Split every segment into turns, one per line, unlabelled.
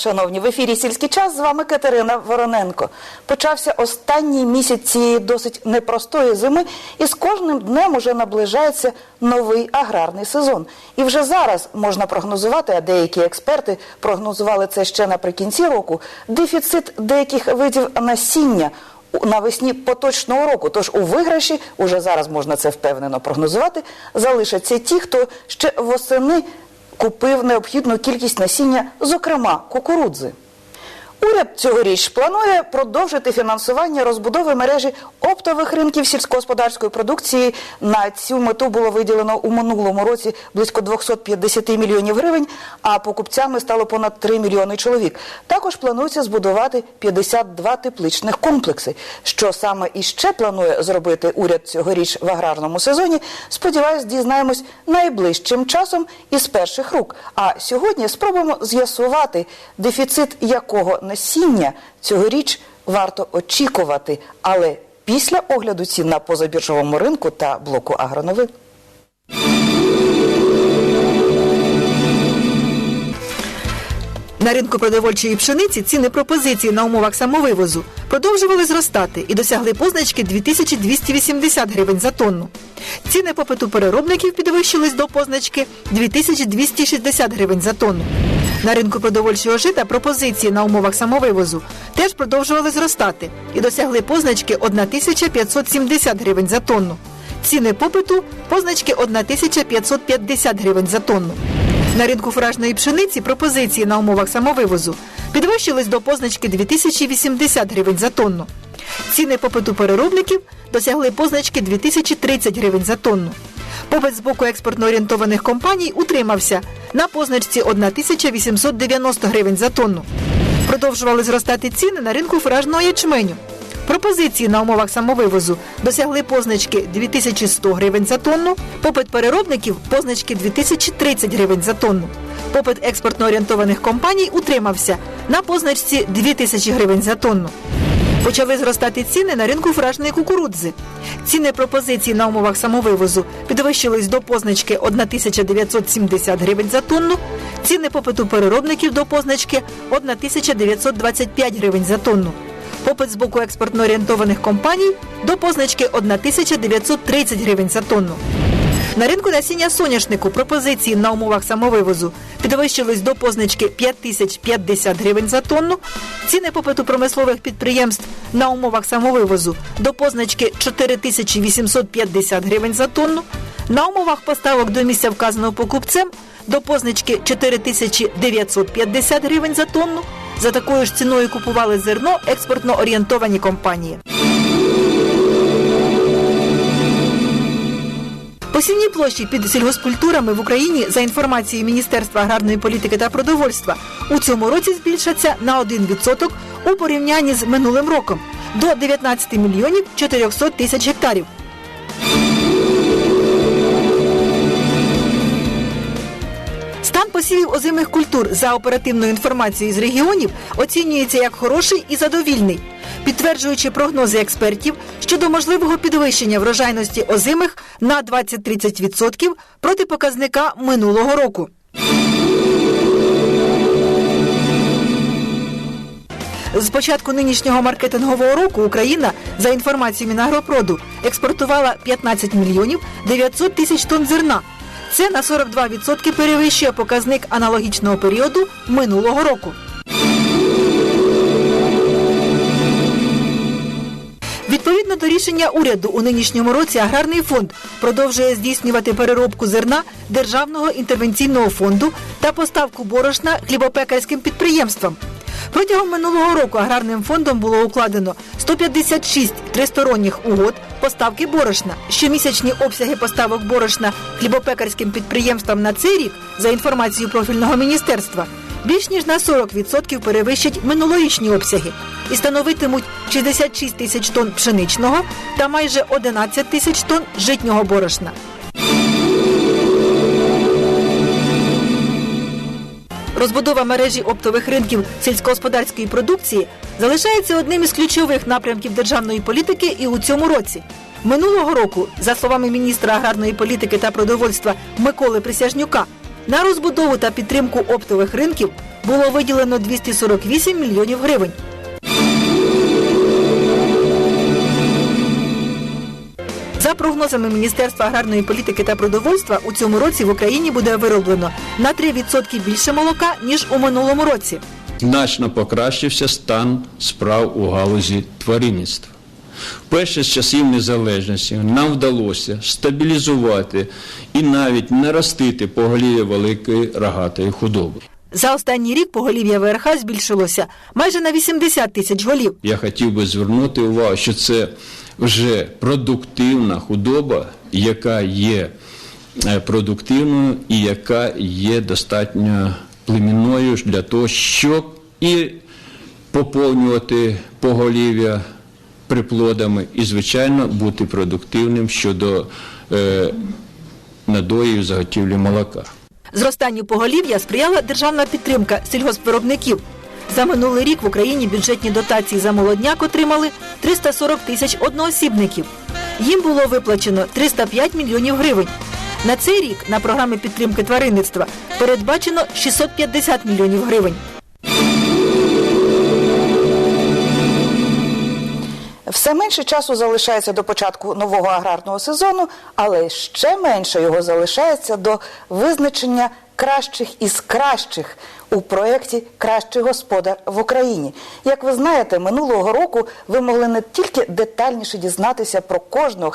шановні, в ефірі Сільський час з вами Катерина Вороненко. Почався останній місяць цієї досить непростої зими, і з кожним днем уже наближається новий аграрний сезон. І вже зараз можна прогнозувати, а деякі експерти прогнозували це ще наприкінці року, дефіцит деяких видів насіння навесні поточного року. Тож у виграші, уже зараз можна це впевнено прогнозувати, залишаться ті, хто ще восени купив необхідну кількість насіння, зокрема кукурудзи. Уряд цьогоріч планує продовжити фінансування розбудови мережі оптових ринків сільськогосподарської продукції. На цю мету було виділено у минулому році близько 250 мільйонів гривень, а покупцями стало понад 3 мільйони чоловік. Також планується збудувати 52 тепличних комплекси. Що саме іще планує зробити уряд цьогоріч в аграрному сезоні, сподіваюсь, дізнаємось найближчим часом із перших рук. А сьогодні спробуємо з'ясувати, дефіцит якого насіння цьогоріч варто очікувати, але після огляду цін на позабіржовому ринку та блоку агроновин.
На ринку продовольчої пшениці ціни пропозиції на умовах самовивозу продовжували зростати і досягли позначки 2280 гривень за тонну. Ціни попиту переробників підвищились до позначки 2260 гривень за тонну. На ринку продовольчого жита пропозиції на умовах самовивозу теж продовжували зростати і досягли позначки 1570 гривень за тонну. Ціни попиту позначки 1550 гривень за тонну. На ринку фуражної пшениці пропозиції на умовах самовивозу підвищились до позначки 2080 гривень за тонну. Ціни попиту переробників досягли позначки 2030 гривень за тонну. Попит з боку експортно орієнтованих компаній утримався на позначці 1890 гривень за тонну. Продовжували зростати ціни на ринку фуражного ячменю. Пропозиції на умовах самовивозу досягли позначки 2100 гривень за тонну, попит переробників позначки 2030 гривень за тонну. Попит експортно орієнтованих компаній утримався на позначці 2000 гривень за тонну. Почали зростати ціни на ринку фуражної кукурудзи. Ціни пропозиції на умовах самовивозу підвищились до позначки 1970 гривень за тонну. Ціни попиту переробників до позначки 1925 гривень за тонну. Попит з боку експортно орієнтованих компаній до позначки 1930 гривень за тонну. На ринку насіння соняшнику пропозиції на умовах самовивозу підвищились до позначки 5050 гривень за тонну. Ціни попиту промислових підприємств на умовах самовивозу до позначки 4850 гривень за тонну. На умовах поставок до місця вказаного покупцем до позначки 4950 гривень за тонну. За такою ж ціною купували зерно експортно орієнтовані компанії. Посівні площі під сільгоспкультурами в Україні за інформацією Міністерства аграрної політики та продовольства у цьому році збільшаться на 1% у порівнянні з минулим роком до 19 мільйонів 400 тисяч гектарів. Стан посівів озимих культур за оперативною інформацією з регіонів оцінюється як хороший і задовільний, підтверджуючи прогнози експертів щодо можливого підвищення врожайності озимих на 20-30% проти показника минулого року. З початку нинішнього маркетингового року Україна, за інформацією Мінагропроду, експортувала 15 мільйонів 900 тисяч тонн зерна. Це на 42% перевищує показник аналогічного періоду минулого року. Відповідно до рішення уряду у нинішньому році аграрний фонд продовжує здійснювати переробку зерна Державного інтервенційного фонду та поставку борошна хлібопекарським підприємствам. Протягом минулого року аграрним фондом було укладено 156 тристоронніх угод поставки борошна. Щомісячні обсяги поставок борошна хлібопекарським підприємствам на цей рік, за інформацією профільного міністерства, більш ніж на 40% перевищать минулорічні обсяги і становитимуть 66 тисяч тонн пшеничного та майже 11 тисяч тонн житнього борошна. Розбудова мережі оптових ринків сільськогосподарської продукції залишається одним із ключових напрямків державної політики і у цьому році. Минулого року, за словами міністра аграрної політики та продовольства Миколи Присяжнюка, на розбудову та підтримку оптових ринків було виділено 248 мільйонів гривень. За прогнозами Міністерства аграрної політики та продовольства, у цьому році в Україні буде вироблено на 3% більше молока ніж у минулому році.
значно покращився стан справ у галузі тваринництва. Вперше з часів незалежності нам вдалося стабілізувати і навіть наростити поголів'я великої рогатої худоби.
За останній рік поголів'я ВРХ збільшилося майже на 80 тисяч голів.
Я хотів би звернути увагу, що це вже продуктивна худоба, яка є е, продуктивною і яка є достатньо племінною для того, щоб і поповнювати поголів'я приплодами, і, звичайно, бути продуктивним щодо е, надоїв заготівлі молока.
Зростанню поголів'я сприяла державна підтримка сільгоспвиробників. За минулий рік в Україні бюджетні дотації за молодняк отримали 340 тисяч одноосібників. Їм було виплачено 305 мільйонів гривень. На цей рік на програми підтримки тваринництва передбачено 650 мільйонів гривень.
Все менше часу залишається до початку нового аграрного сезону, але ще менше його залишається до визначення кращих із кращих у проєкті Кращий господар в Україні. Як ви знаєте, минулого року ви могли не тільки детальніше дізнатися про кожного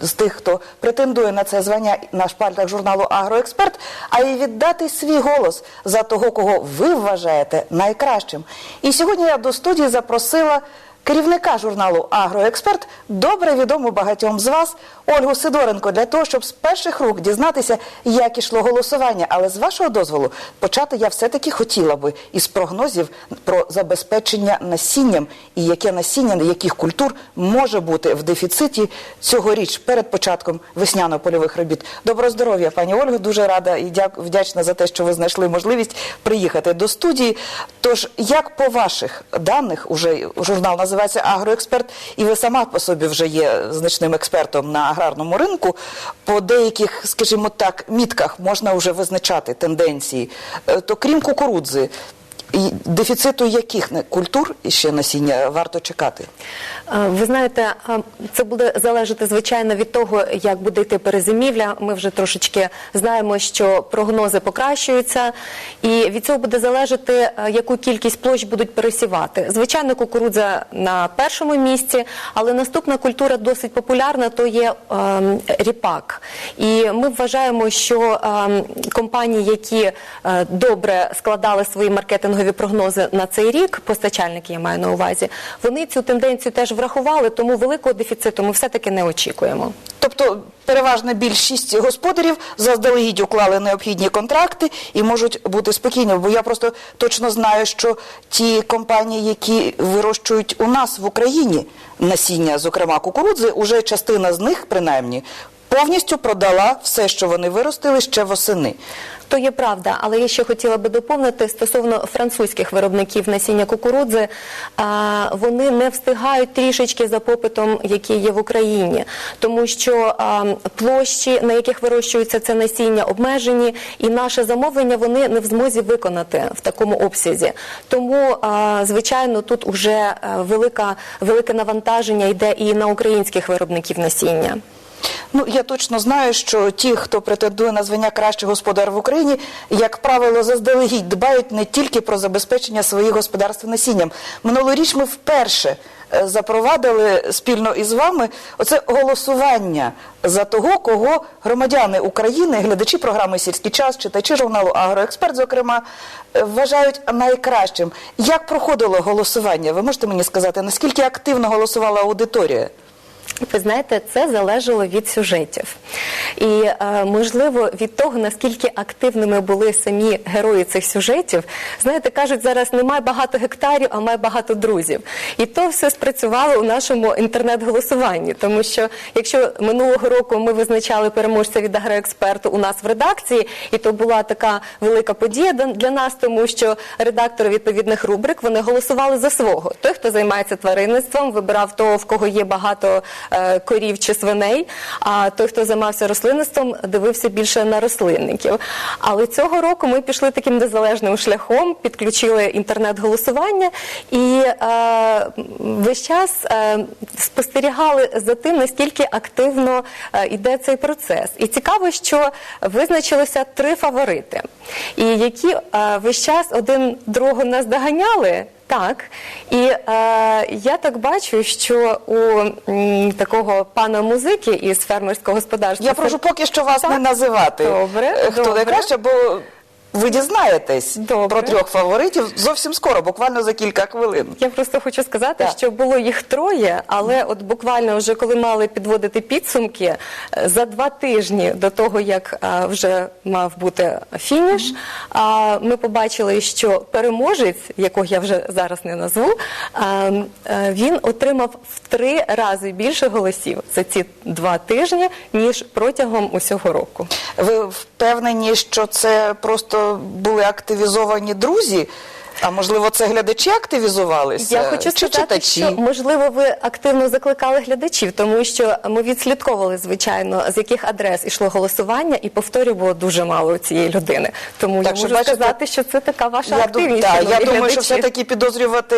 з тих, хто претендує на це звання на шпальтах журналу Агроексперт, а й віддати свій голос за того, кого ви вважаєте найкращим. І сьогодні я до студії запросила керівника журналу Агроексперт, добре відому багатьом з вас, Ольгу Сидоренко, для того, щоб з перших рук дізнатися, як ішло голосування. Але з вашого дозволу почати я все-таки хотіла би із прогнозів про забезпечення насінням і яке насіння яких культур може бути в дефіциті цьогоріч перед початком весняно-польових робіт. Доброго здоров'я, пані Ольго. Дуже рада і дяк- вдячна за те, що ви знайшли можливість приїхати до студії. Тож, як по ваших даних, уже журнал називається Агроексперт, і ви сама по собі вже є значним експертом на аграрному ринку. По деяких, скажімо так, мітках можна вже визначати тенденції. Е, То крім кукурудзи, і дефіциту яких культур і ще насіння варто чекати?
Ви знаєте, це буде залежати звичайно від того, як буде йти перезимівля. Ми вже трошечки знаємо, що прогнози покращуються, і від цього буде залежати, яку кількість площ будуть пересівати. Звичайно, кукурудза на першому місці, але наступна культура досить популярна, то є ем, ріпак. І ми вважаємо, що ем, компанії, які е, добре складали свої маркетингові прогнози на цей рік, постачальники я маю на увазі, вони цю тенденцію теж врахували, тому великого дефіциту ми все-таки не очікуємо.
Тобто переважна більшість господарів заздалегідь уклали необхідні контракти і можуть бути спокійні. Бо я просто точно знаю, що ті компанії, які вирощують у нас в Україні насіння, зокрема кукурудзи, уже частина з них, принаймні, повністю продала все, що вони виростили ще восени.
То є правда, але я ще хотіла би доповнити стосовно французьких виробників насіння кукурудзи. Вони не встигають трішечки за попитом, який є в Україні, тому що площі, на яких вирощується це насіння, обмежені, і наше замовлення вони не в змозі виконати в такому обсязі. Тому, звичайно, тут уже велика, велике навантаження йде і на українських виробників насіння.
Ну, я точно знаю, що ті, хто претендує на звання кращий господар в Україні, як правило, заздалегідь дбають не тільки про забезпечення своїх господарств насінням. Минулоріч ми вперше е, запровадили спільно із вами оце голосування за того, кого громадяни України, глядачі програми Сільський час, читачі журналу Агроексперт, зокрема, е, вважають найкращим. Як проходило голосування? Ви можете мені сказати, наскільки активно голосувала аудиторія?
Ви знаєте, це залежало від сюжетів. І е, можливо від того, наскільки активними були самі герої цих сюжетів. Знаєте, кажуть, зараз немає багато гектарів, а має багато друзів. І то все спрацювало у нашому інтернет-голосуванні. Тому що якщо минулого року ми визначали переможця від агроексперту у нас в редакції, і то була така велика подія для- нас, тому що редактори відповідних рубрик вони голосували за свого. Той, хто займається тваринництвом, вибирав того, в кого є багато корів чи свиней. А той, хто займався рослинництвом, дивився більше на рослинників. Але цього року ми пішли таким незалежним шляхом, підключили інтернет-голосування і е, весь час е, спостерігали за тим, наскільки активно е, йде цей процес. І цікаво, що визначилося три фаворити, і які е, весь час один другого наздоганяли. Так, і е, я так бачу, що у м, такого пана музики із фермерського господарства
Я прошу поки що вас
Так.
не називати.
Добре,
е, Хто
добре.
найкраще, бо ви дізнаєтесь
Добре.
про трьох фаворитів зовсім скоро, буквально за кілька хвилин.
Я просто хочу сказати,
Так.
що було їх троє, але от буквально вже коли мали підводити підсумки е, за два тижні до того, як е, вже мав бути фініш, а, ми побачили, що переможець, якого я вже зараз не назву, а, е, він отримав в три рази більше голосів за ці два тижні ніж протягом усього року.
Ви впевнені, що це просто були активізовані друзі? А можливо, це глядачі активізувалися?
Я хочу
Чи
сказати,
читачі?
що можливо ви активно закликали глядачів, тому що ми відслідковували звичайно з яких адрес ішло голосування, і повторів було дуже мало у цієї людини. Тому
Так
я можу
бачите,
сказати, що це така ваша
Я,
активність. шановні
я думаю,
глядачі.
що все-таки підозрювати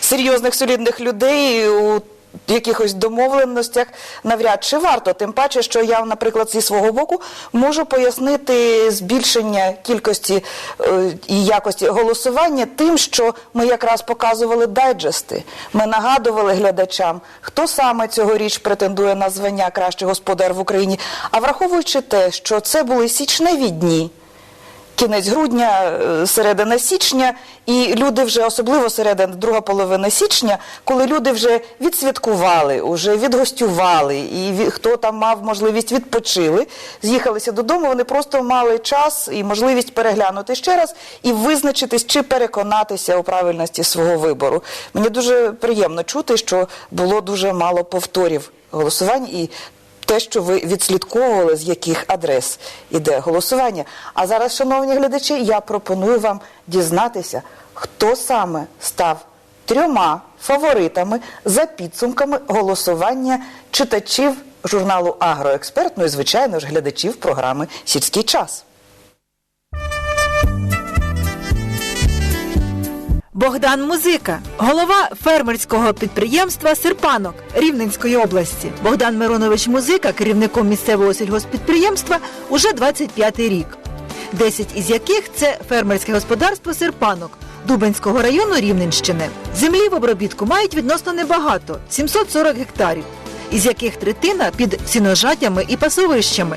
серйозних солідних людей у якихось домовленостях навряд чи варто. Тим паче, що я, наприклад, зі свого боку можу пояснити збільшення кількості е, і якості голосування тим, що ми якраз показували дайджести. Ми нагадували глядачам, хто саме цьогоріч претендує на звання кращий господар в Україні. А враховуючи те, що це були січневі дні кінець грудня, е, середина січня, і люди вже, особливо середина, друга половина січня, коли люди вже відсвяткували, вже відгостювали, і хто там мав можливість відпочили, з'їхалися додому, вони просто мали час і можливість переглянути ще раз і визначитись чи переконатися у правильності свого вибору. Мені дуже приємно чути, що було дуже мало повторів голосувань і те, що ви відслідковували, з яких адрес іде голосування. А зараз, шановні глядачі, я пропоную вам дізнатися, хто саме став трьома фаворитами за підсумками голосування читачів журналу Агроексперт, ну і звичайно ж глядачів програми Сільський час.
Богдан Музика, голова фермерського підприємства Серпанок Рівненської області. Богдан Миронович Музика, керівником місцевого сільгоспідприємства, уже 25-й рік. 10 із яких це фермерське господарство Серпанок Дубенського району Рівненщини. Землі в обробітку мають відносно небагато 740 гектарів, із яких третина під сіножатями і пасовищами.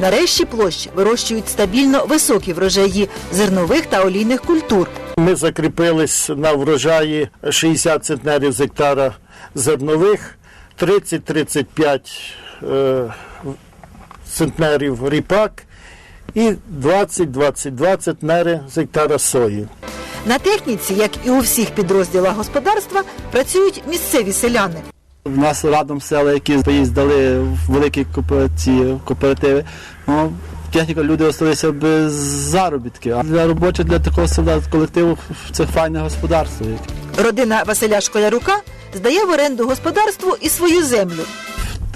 Нарешті площ вирощують стабільно високі врожаї зернових та олійних культур.
Ми закріпились на врожаї 60 центнерів з гектара зернових, 30-35 е, центнерів ріпак і 20-22 центнери з гектара сої.
На техніці, як і у всіх підрозділах господарства, працюють місцеві селяни.
У нас радом села, які поїздили в великі кооперативи. Ну, техніка люди залишилися без заробітки. А для робочих для такого села колективу це файне господарство.
Родина Василя Школярука здає в оренду господарству і свою землю.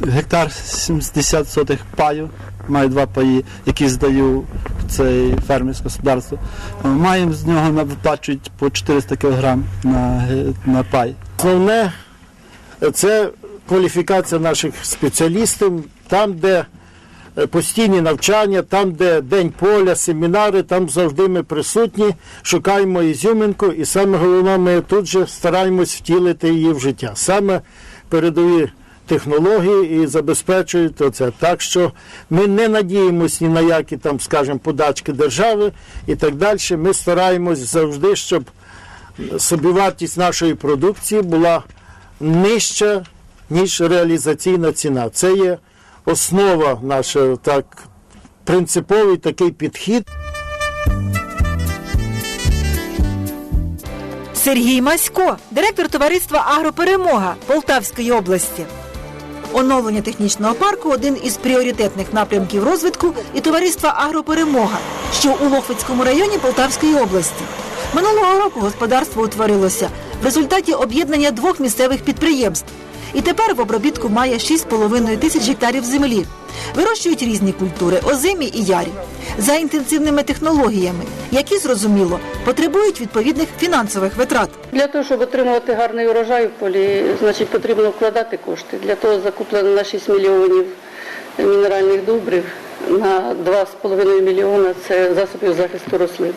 Гектар 70 сотих паю, маю два паї, які здаю в це фермерське господарство. Маємо з нього на- виплачують по 400 кг на, на пай.
Основне це кваліфікація наших спеціалістів, там, де постійні навчання, там, де день поля, семінари, там завжди ми присутні, шукаємо ізюминку, і саме головне, ми тут же стараємось втілити її в життя. Саме передові технології і забезпечують оце. Так що ми не надіємось ні на які там, скажімо, подачки держави і так далі. Ми стараємось завжди, щоб собівартість нашої продукції була нижча, ніж реалізаційна ціна. Це є основа наша, так, принциповий такий підхід.
Сергій Масько, директор товариства Агроперемога Полтавської області. Оновлення технічного парку один із пріоритетних напрямків розвитку і товариства Агроперемога, що у Лохвицькому районі Полтавської області. Минулого року господарство утворилося в результаті об'єднання двох місцевих підприємств І тепер в обробітку має 6,5 тисяч гектарів землі. Вирощують різні культури озимі і ярі за інтенсивними технологіями, які зрозуміло потребують відповідних фінансових витрат.
Для того, щоб отримувати гарний урожай в полі, значить потрібно вкладати кошти. Для того закуплено на 6 мільйонів мінеральних добрив, на 2,5 мільйона це засобів захисту рослин.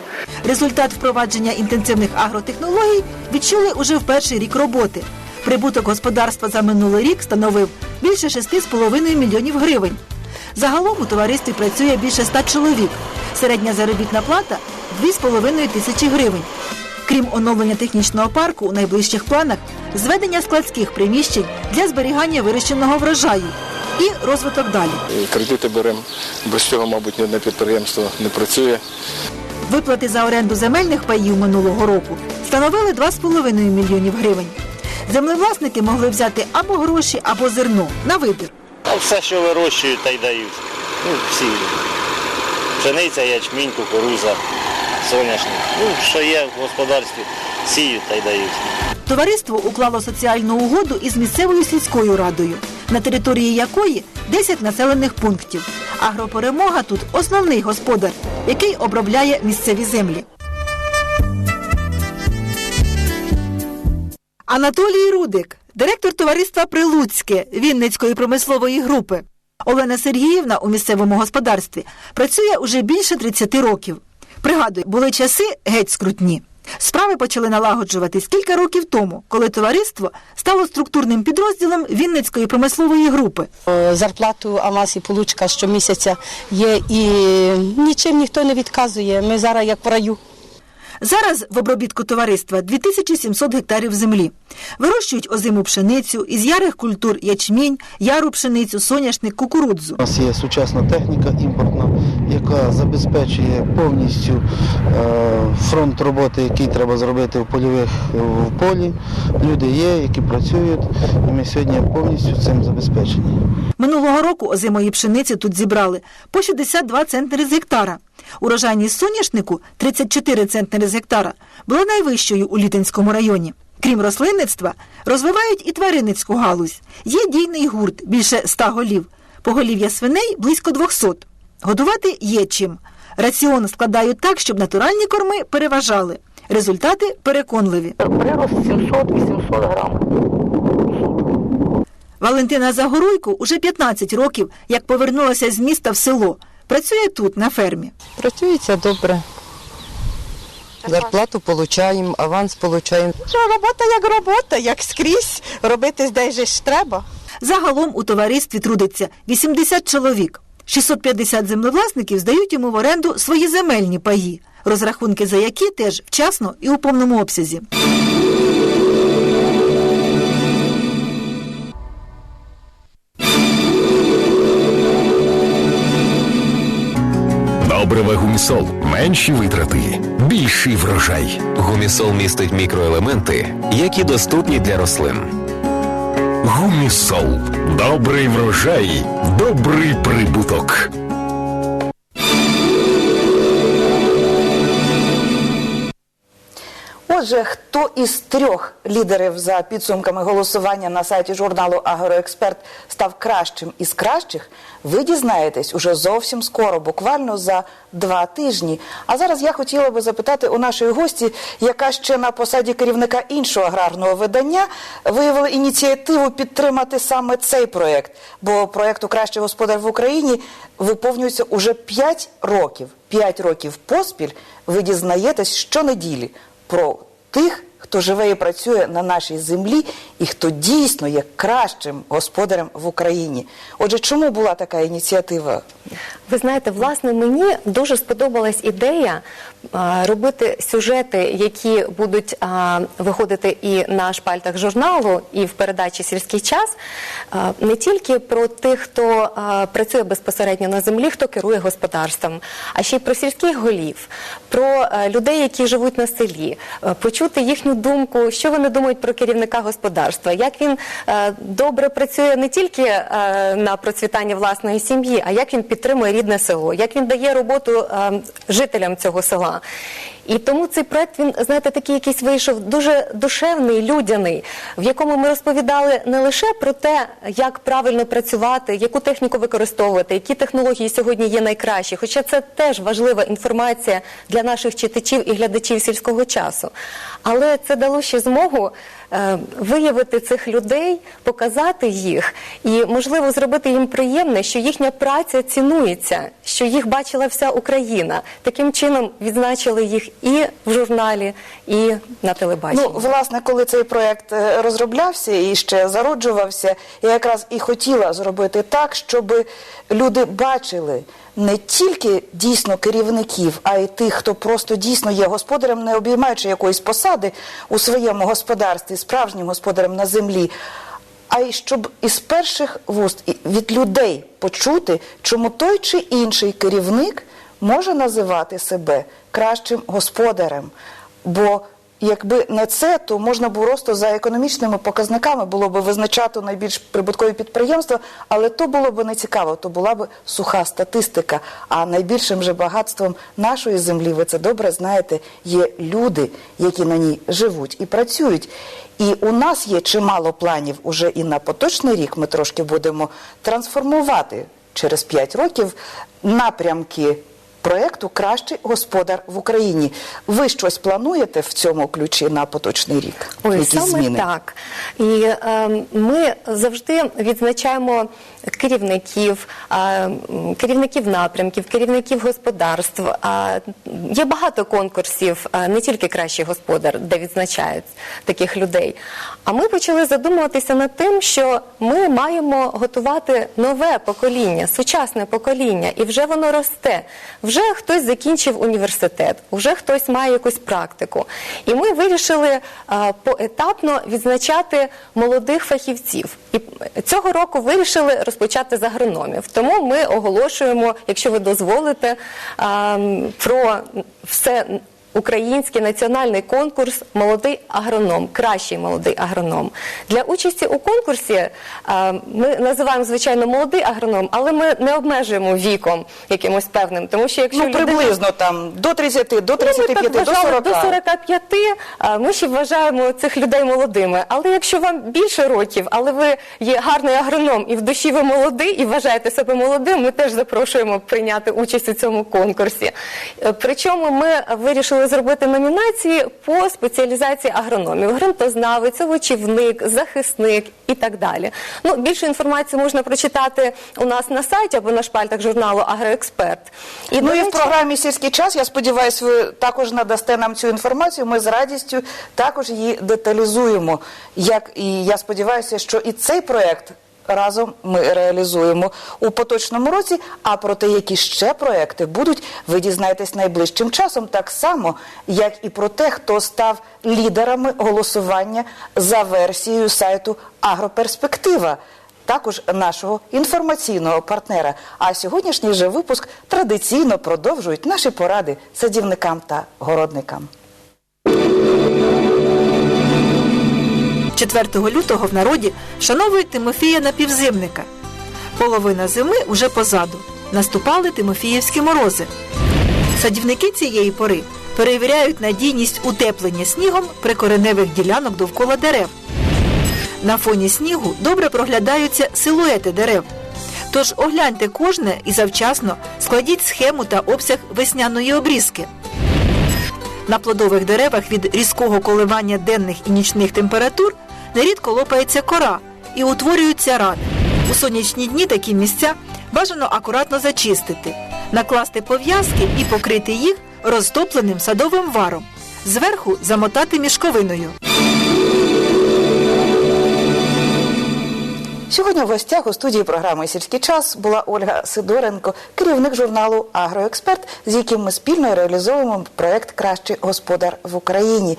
Результат впровадження інтенсивних агротехнологій відчули уже в перший рік роботи. Прибуток господарства за минулий рік становив більше 6,5 мільйонів гривень. Загалом у товаристві працює більше 100 чоловік. Середня заробітна плата 2,5 тисячі гривень. Крім оновлення технічного парку, у найближчих планах зведення складських приміщень для зберігання вирощеного врожаю і розвиток далі.
Кредити беремо. Без цього, мабуть, ні одне підприємство не працює.
Виплати за оренду земельних паїв минулого року становили 2,5 мільйонів гривень. Землевласники могли взяти або гроші, або зерно на вибір.
А все, що вирощують, та й дають. Ну, всі. Пшениця, ячмінь, кукуруза, соняшник. Ну, що є в господарстві, сіють та й дають.
Товариство уклало соціальну угоду із місцевою сільською радою, на території якої 10 населених пунктів. Агроперемога тут основний господар, який обробляє місцеві землі. Анатолій Рудик, директор товариства Прилуцьке Вінницької промислової групи. Олена Сергіївна у місцевому господарстві працює уже більше 30 років. Пригадую, були часи геть скрутні. Справи почали налагоджуватись кілька років тому, коли товариство стало структурним підрозділом Вінницької промислової групи.
Е, Зарплату Амасі Получка щомісяця є і нічим ніхто не відказує. Ми зараз як в раю.
Зараз в обробітку товариства 2700 гектарів землі. Вирощують озиму пшеницю, із ярих культур ячмінь, яру пшеницю, соняшник, кукурудзу.
У нас є сучасна техніка імпортна, яка забезпечує повністю е, фронт роботи, який треба зробити в польових в полі. Люди є, які працюють, і ми сьогодні повністю цим забезпечені.
Минулого року озимої пшениці тут зібрали по 62 центнери з гектара. Урожайність соняшнику 34 центнери з гектара була найвищою у Літинському районі. Крім рослинництва, розвивають і тваринницьку галузь. Є дійний гурт більше 100 голів. Поголів'я свиней близько 200. Годувати є чим. Раціон складають так, щоб натуральні корми переважали. Результати переконливі.
Прирост 700-800 грам.
Валентина Загоруйко уже 15 років, як повернулася з міста в село. Працює тут, на фермі.
Працюється добре. Зарплату отримуємо, аванс отримуємо. Робота як робота, як скрізь. Робити десь же ж треба.
Загалом у товаристві трудиться 80 чоловік. 650 землевласників здають йому в оренду свої земельні паї, розрахунки за які теж вчасно і у повному обсязі.
Добрива гумісол. Менші витрати, більший врожай.
Гумісол містить мікроелементи, які доступні для рослин.
Гумісол. Добрий врожай, добрий прибуток.
Отже, хто із трьох лідерів за підсумками голосування на сайті журналу Агроексперт став кращим із кращих, ви дізнаєтесь уже зовсім скоро, буквально за два тижні. А зараз я хотіла би запитати у нашої гості, яка ще на посаді керівника іншого аграрного видання виявила ініціативу підтримати саме цей проєкт. Бо проєкту Кращий господар в Україні виповнюється уже 5 років. 5 років поспіль ви дізнаєтесь щонеділі про тих, хто живе і працює на нашій землі, і хто дійсно є кращим господарем в Україні. Отже, чому була така ініціатива?
Ви знаєте, власне, мені дуже сподобалась ідея робити сюжети, які будуть виходити і на шпальтах журналу, і в передачі Сільський час, не тільки про тих, хто працює безпосередньо на землі, хто керує господарством, а ще й про сільських голів, про людей, які живуть на селі, почути їхню думку, що вони думають про керівника господарства, як він добре працює не тільки на процвітання власної сім'ї, а як він підтримує рідне село, як він дає роботу жителям цього села. Нема. І тому цей проект він знаєте такий якийсь вийшов дуже душевний, людяний, в якому ми розповідали не лише про те, як правильно працювати, яку техніку використовувати, які технології сьогодні є найкращі. Хоча це теж важлива інформація для наших читачів і глядачів сільського часу. Але це дало ще змогу виявити цих людей, показати їх і, можливо, зробити їм приємне, що їхня праця цінується, що їх бачила вся Україна. Таким чином відзначили їх і в журналі, і на телебаченні.
Ну, власне, коли цей проект е, розроблявся і ще зароджувався, я якраз і хотіла зробити так, щоб люди бачили не тільки дійсно керівників, а й тих, хто просто дійсно є господарем, не обіймаючи якоїсь посади у своєму господарстві, справжнім господарем на землі. А й щоб із перших вуст від людей почути, чому той чи інший керівник може називати себе кращим господарем. Бо якби не це, то можна було просто за економічними показниками було б визначати найбільш прибуткові підприємства, але то було б не цікаво, то була б суха статистика. А найбільшим же багатством нашої землі, ви це добре знаєте, є люди, які на ній живуть і працюють. І у нас є чимало планів уже і на поточний рік. Ми трошки будемо трансформувати через 5 років напрямки проекту Кращий господар в Україні. Ви щось плануєте в цьому ключі на поточний рік?
Ой,
Які
саме
зміни?
так. І е, ми завжди відзначаємо керівників, керівників напрямків, керівників господарств. Є багато конкурсів, не тільки кращий господар, де відзначають таких людей. А ми почали задумуватися над тим, що ми маємо готувати нове покоління, сучасне покоління, і вже воно росте. Вже хтось закінчив університет, вже хтось має якусь практику. І ми вирішили поетапно відзначати молодих фахівців. І цього року вирішили розпочати з агрономів. Тому ми оголошуємо, якщо ви дозволите, е, про все. Український національний конкурс Молодий агроном, кращий молодий агроном. Для участі у конкурсі е, ми називаємо звичайно молодий агроном, але ми не обмежуємо віком якимось певним, тому що якщо
Ну,
людина-
приблизно там до 30, до
Ну, ми
35,
так
до 40.
до 45, ми ще вважаємо цих людей молодими. Але якщо вам більше років, але ви є гарний агроном і в душі ви молодий і вважаєте себе молодим, ми теж запрошуємо прийняти участь у цьому конкурсі. Е, Причому ми вирішили зробити номінації по спеціалізації агрономів: ґрунтознавець, овочівник, захисник і так далі. Ну, більше інформації можна прочитати у нас на сайті або на шпальтах журналу Агроексперт.
ну
до
і в програмі Сільський час, я сподіваюся, ви також надасте нам цю інформацію. Ми з радістю також її деталізуємо. Як і я сподіваюся, що і цей проект. Разом ми реалізуємо у поточному році. А про те, які ще проекти будуть, ви дізнаєтесь найближчим часом, так само, як і про те, хто став лідерами голосування за версією сайту Агроперспектива також нашого інформаційного партнера. А сьогоднішній же випуск традиційно продовжують наші поради садівникам та городникам.
4 лютого в народі вшановують Тимофія Напівзимника. Половина зими уже позаду. Наступали Тимофіївські морози. Садівники цієї пори перевіряють надійність утеплення снігом прикореневих ділянок довкола дерев. На фоні снігу добре проглядаються силуети дерев. Тож огляньте кожне і завчасно складіть схему та обсяг весняної обрізки. На плодових деревах від різкого коливання денних і нічних температур нерідко лопається кора і утворюються рани. У сонячні дні такі місця бажано акуратно зачистити, накласти пов'язки і покрити їх розтопленим садовим варом. Зверху замотати мішковиною.
Сьогодні в гостях у студії програми Сільський час була Ольга Сидоренко, керівник журналу Агроексперт, з яким ми спільно реалізовуємо проект Кращий господар в Україні.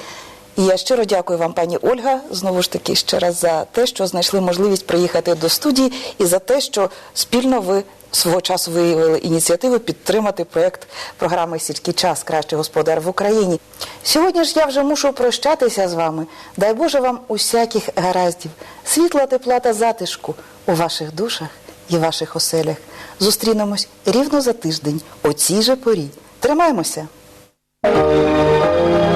І я щиро дякую вам, пані Ольга, знову ж таки ще раз за те, що знайшли можливість приїхати до студії, і за те, що спільно ви свого часу виявили ініціативу підтримати проект програми Сільський час Кращий господар в Україні. Сьогодні ж я вже мушу прощатися з вами. Дай Боже вам усяких гараздів, світла, тепла та затишку у ваших душах і ваших оселях. Зустрінемось рівно за тиждень о цій же порі. Тримаймося!
Thank